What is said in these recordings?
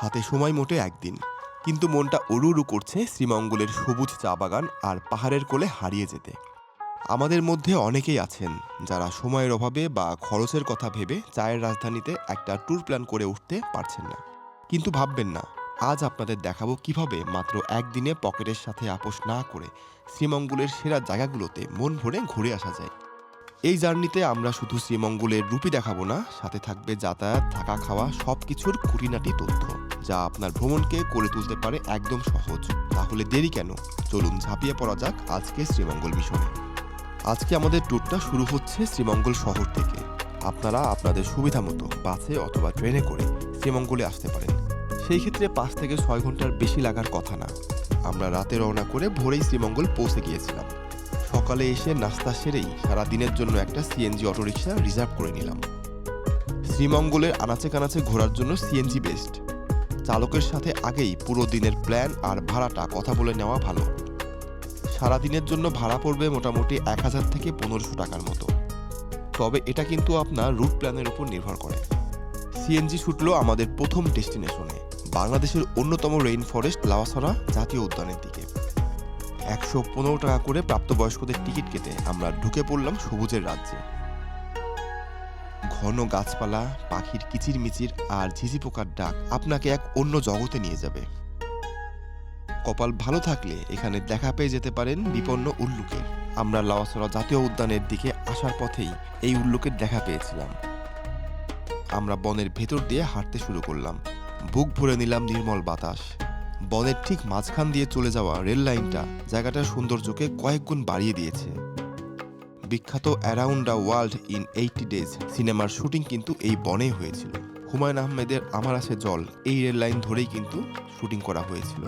হাতে সময় মোটে একদিন। কিন্তু মনটা উড়ু করছে শ্রীমঙ্গলের সবুজ চা বাগান আর পাহাড়ের কোলে হারিয়ে যেতে। আমাদের মধ্যে অনেকেই আছেন যারা সময়ের অভাবে বা খরচের কথা ভেবে চায়ের রাজধানীতে একটা ট্যুর প্ল্যান করে উঠতে পারছেন না। কিন্তু ভাববেন না, আজ আপনাদের দেখাবো কীভাবে মাত্র একদিনে পকেটের সাথে আপোষ না করে শ্রীমঙ্গলের সেরা জায়গাগুলোতে মন ভরে ঘুরে আসা যায়। এই জার্নিতে আমরা শুধু শ্রীমঙ্গলের রূপই দেখাবো না, সাথে থাকবে যাতায়াত থাকা খাওয়া সব কিছুর খুঁটিনাটি তথ্য। যা আপনার ভ্রমণকে করে তুলতে পারে একদম সহজ। তাহলে দেরি কেন? চলুন ঝাঁপিয়ে পড়া যাক আজকে শ্রীমঙ্গল মিশনে। আজকে আমাদের ট্যুরটা শুরু হচ্ছে শ্রীমঙ্গল শহর থেকে। আপনারা আপনাদের সুবিধা মতো বাসে অথবা ট্রেনে করে শ্রীমঙ্গলে আসতে পারেন। সেই ক্ষেত্রে পাঁচ থেকে ছয় ঘণ্টার বেশি লাগার কথা না। আমরা রাতে রওনা করে ভোরেই শ্রীমঙ্গল পৌঁছে গিয়েছিলাম। সকালে এসে নাস্তা সেরেই সারা দিনের জন্য একটা সিএনজি অটোরিকশা রিজার্ভ করে নিলাম। শ্রীমঙ্গলের আনাচে কানাচে ঘোরার জন্য সিএনজি বেস্ট। চালকের সাথে আগেই পুরো দিনের প্ল্যান আর ভাড়াটা কথা বলে নেওয়া ভালো। সারা দিনের জন্য ভাড়া পড়বে মোটামুটি এক হাজার থেকে পনেরোশো টাকার মতো। তবে এটা কিন্তু আপনার রুট প্ল্যানের উপর নির্ভর করে। সিএনজি ছুটলো আমাদের প্রথম ডেস্টিনেশনে, বাংলাদেশের অন্যতম রেইন ফরেস্ট লাওয়াসরা জাতীয় উদ্যানের দিকে। একশো পনেরো টাকা করে প্রাপ্তবয়স্কদের টিকিট কেটে আমরা ঢুকে পড়লাম সবুজের রাজ্যে। ঘন গাছপালা, পাখির কিচিরমিচির আর ঝিঝি পোকার ডাক আপনাকে এক অন্য জগতে নিয়ে যাবে। কপাল ভালো থাকলে এখানে দেখা পেয়ে যেতে পারেন বিপন্ন উল্লুকের আমরা লাওয়াসরা জাতীয় উদ্যানের দিকে আসার পথেই এই উল্লুকের দেখা পেয়েছিলাম। আমরা বনের ভেতর দিয়ে হাঁটতে শুরু করলাম। বুক ভরে নিলাম নির্মল বাতাস। বনের ঠিক মাঝখান দিয়ে চলে যাওয়া রেল লাইনটা জায়গাটার সৌন্দর্যকে কয়েক গুণ বাড়িয়ে দিয়েছে। বিখ্যাত around the world in eighty days সিনেমার শুটিং কিন্তু এই বনেই হয়েছিল। হুমায়ুন আহমেদের আমার আছে জল, এই রেল লাইন ধরেই কিন্তু শুটিং করা হয়েছিল।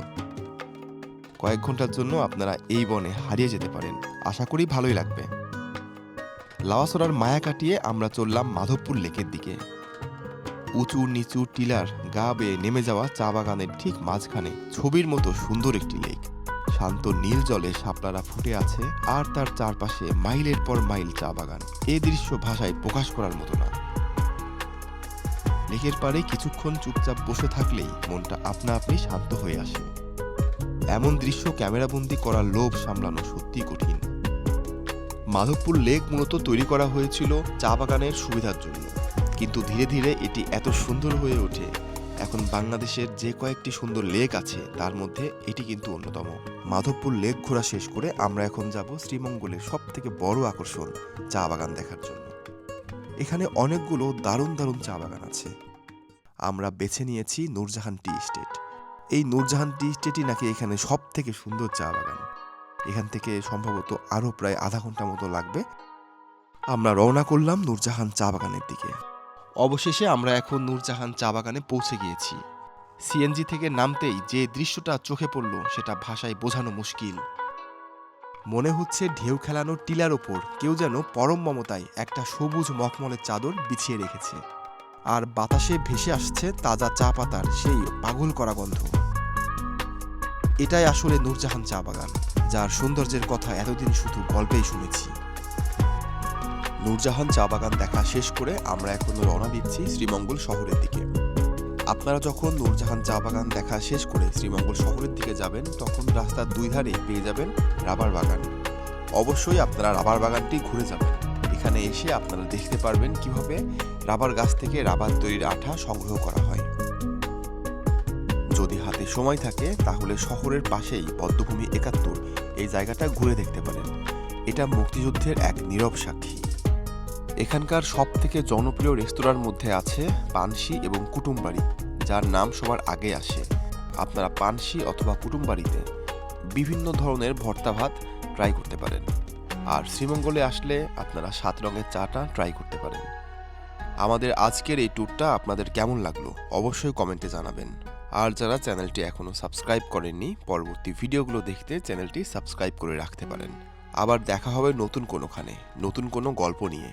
কয়েক ঘণ্টার জন্য আপনারা এই বনে হারিয়ে যেতে পারেন। আশা করি ভালোই লাগবে। লাওয়াসরার মায়া কাটিয়ে আমরা চললাম মাধবপুর লেকের দিকে। উঁচু নিচু টিলার গা বেয়ে নেমে যাওয়া চা বাগানের ঠিক মাঝখানে, ছবির মতো সুন্দর একটি লেক। শান্ত নীল জলে শাপলারা ফুটে আছে আর তার চারপাশে মাইলের পর মাইল চা বাগান। এই দৃশ্য ভাষায় প্রকাশ করার মতো না। লেকের পাড়ে কিছুক্ষণ চুপচাপ বসে থাকলেই মনটা আপনা আপনি শান্ত হয়ে আসে। এমন দৃশ্য ক্যামেরাবন্দি করার লোভ সামলানো সত্যি কঠিন। মাধবপুর লেক মূলত তৈরি করা হয়েছিল চা বাগানের সুবিধার জন্য। কিন্তু ধীরে ধীরে এটি এত সুন্দর হয়ে ওঠে এখন বাংলাদেশের যে কয়েকটি সুন্দর লেক আছে, তার মধ্যে এটি কিন্তু অন্যতম। মাধবপুর লেক ঘোরা শেষ করে আমরা এখন যাব শ্রীমঙ্গলের সব থেকে বড় আকর্ষণ, চা বাগান দেখার জন্য। এখানে অনেকগুলো দারুণ দারুণ চা বাগান আছে। আমরা বেছে নিয়েছি নূরজাহান টি স্টেট এই নূরজাহান টি স্টেটই নাকি এখানে সব থেকে সুন্দর চা বাগান। এখান থেকে সম্ভবত আরও প্রায় আধা ঘণ্টা মতো লাগবে। আমরা রওনা করলাম নূরজাহান চা বাগানের দিকে। অবশেষে আমরা এখন নূরজাহান চা বাগানে পৌঁছে গিয়েছি। সিএনজি থেকে নামতেই যে দৃশ্যটা চোখে পড়ল, সেটা ভাষায় বোঝানো মুশকিল। মনে হচ্ছে ঢেউ খেলানো টিলার ওপর কেউ যেন পরম মমতায় একটা সবুজ মখমলের চাদর বিছিয়ে রেখেছে। আর বাতাসে ভেসে আসছে তাজা চা পাতার সেই পাগল করা গন্ধ। এটাই আসলে নূরজাহান চা বাগান যার সৌন্দর্যের কথা এতদিন শুধু গল্পেই শুনেছি। নূরজাহান চা বাগান দেখা শেষ করে আমরা এখন রওনা দিচ্ছি শ্রীমঙ্গল শহরের দিকে। আপনারা যখন নূরজাহান চা বাগান দেখা শেষ করে শ্রীমঙ্গল শহরের দিকে যাবেন, তখন রাস্তার দুই ধারে পেয়ে যাবেন রাবার বাগান। অবশ্যই আপনারা রাবার বাগানটি ঘুরে যাবেন। এখানে এসে আপনারা দেখতে পারবেন কীভাবে রাবার গাছ থেকে রাবার তৈরির আঠা সংগ্রহ করা হয়। যদি হাতে সময় থাকে, তাহলে শহরের পাশেই পদ্মভূমি একাত্তর এই জায়গাটা ঘুরে দেখতে পারেন। এটা মুক্তিযুদ্ধের এক নীরব সাক্ষী। এখানকার সব থেকে জনপ্রিয় রেস্তোরাঁর মধ্যে আছে পানসি এবং কুটুমবাড়ি, যার নাম সবার আগে আসে। আপনারা পানসি অথবা কুটুমবাড়িতে বিভিন্ন ধরনের ভর্তা ভাত ট্রাই করতে পারেন। আর শ্রীমঙ্গলে আসলে আপনারা সাত রঙের চাটা ট্রাই করতে পারেন। আমাদের আজকের এই ট্যুরটা আপনাদের কেমন লাগল অবশ্যই কমেন্টে জানাবেন। আর যারা চ্যানেলটি এখনও সাবস্ক্রাইব করেননি, পরবর্তী ভিডিওগুলো দেখতে চ্যানেলটি সাবস্ক্রাইব করে রাখতে পারেন। আবার দেখা হবে নতুন কোনোখানে, নতুন কোনো গল্প নিয়ে।